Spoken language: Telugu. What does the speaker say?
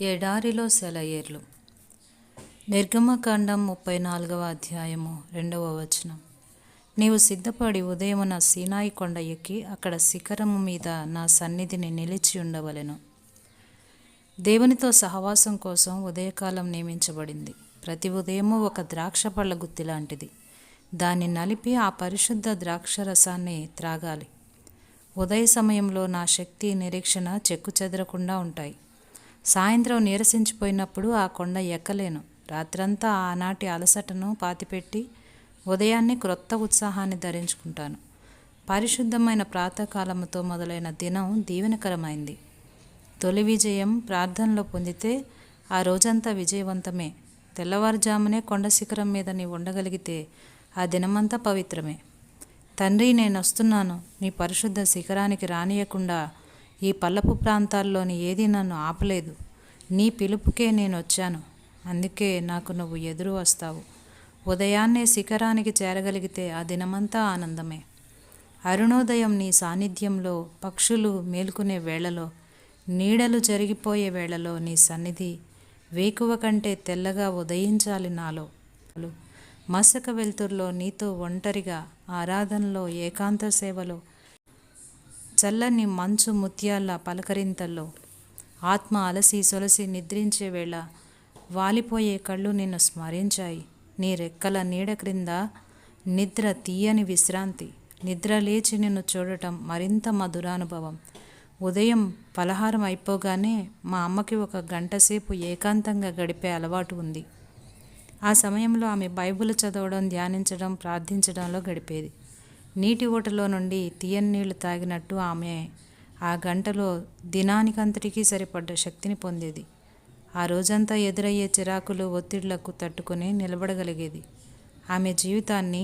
ఎడారిలో సెలయేర్లు. నిర్గమకాండం ముప్పై నాలుగవ అధ్యాయము రెండవ వచనం. నీవు సిద్ధపడి ఉదయమున సీనాయి కొండ ఎక్కి అక్కడ శిఖరము మీద నా సన్నిధిని నిలిచి ఉండవలెను. దేవునితో సహవాసం కోసం ఉదయకాలం నియమించబడింది. ప్రతి ఉదయము ఒక ద్రాక్ష పళ్ళ గుత్తి లాంటిది. దాన్ని నలిపి ఆ పరిశుద్ధ ద్రాక్ష రసాన్ని త్రాగాలి. ఉదయ సమయంలో నా శక్తి నిరీక్షణ చెక్కు చెదరకుండా ఉంటాయి. సాయంత్రం నీరసించిపోయినప్పుడు ఆ కొండ ఎక్కలేను. రాత్రంతా ఆనాటి అలసటను పాతిపెట్టి ఉదయాన్నే క్రొత్త ఉత్సాహాన్ని ధరించుకుంటాను. పరిశుద్ధమైన ప్రాతకాలముతో మొదలైన దినం దీవెనకరమైంది. తొలి విజయం ప్రార్థనలో పొందితే ఆ రోజంతా విజయవంతమే. తెల్లవారుజామునే కొండ శిఖరం మీద నీవు ఉండగలిగితే ఆ దినమంతా పవిత్రమే. తండ్రి నేను వస్తున్నాను. నీ పరిశుద్ధ శిఖరానికి రానియకుండా ఈ పల్లపు ప్రాంతాల్లోని ఏది నన్ను ఆపలేదు. నీ పిలుపుకే నేను వచ్చాను అందుకే నాకు నువ్వు ఎదురు వస్తావు. ఉదయాన్నే శిఖరానికి చేరగలిగితే ఆ దినమంతా ఆనందమే. అరుణోదయం నీ సాన్నిధ్యంలో పక్షులు మేలుకునే వేళలో నీడలు జరిగిపోయే వేళలో నీ సన్నిధి వేకువ కంటే తెల్లగా ఉదయించాలి నాలో. మసక వెలుతురులో నీతో ఒంటరిగా ఆరాధనలో ఏకాంత సేవలో చల్లని మంచు ముత్యాల పలకరింతల్లో ఆత్మ అలసి సొలసి నిద్రించే వేళ వాలిపోయే కళ్ళు నిన్ను స్మరించాయి. నీ రెక్కల నీడ క్రింద నిద్ర తీయని విశ్రాంతి నిద్ర లేచి నిన్ను చూడటం మరింత మధురానుభవం. ఉదయం పలహారం అయిపోగానే మా అమ్మకి ఒక గంట సేపు ఏకాంతంగా గడిపే అలవాటు ఉంది. ఆ సమయంలో ఆమె బైబిల్ చదవడం ధ్యానించడం ప్రార్థించడంలో గడిపేది. నీటి ఊటలో నుండి తీయని నీళ్ళు తాగినట్టు ఆమె ఆ గంటలో దినానికంతటికీ సరిపడ్డ శక్తిని పొందేది. ఆ రోజంతా ఎదురయ్యే చిరాకులు ఒత్తిళ్ళకు తట్టుకుని నిలబడగలిగేది. ఆమె జీవితాన్ని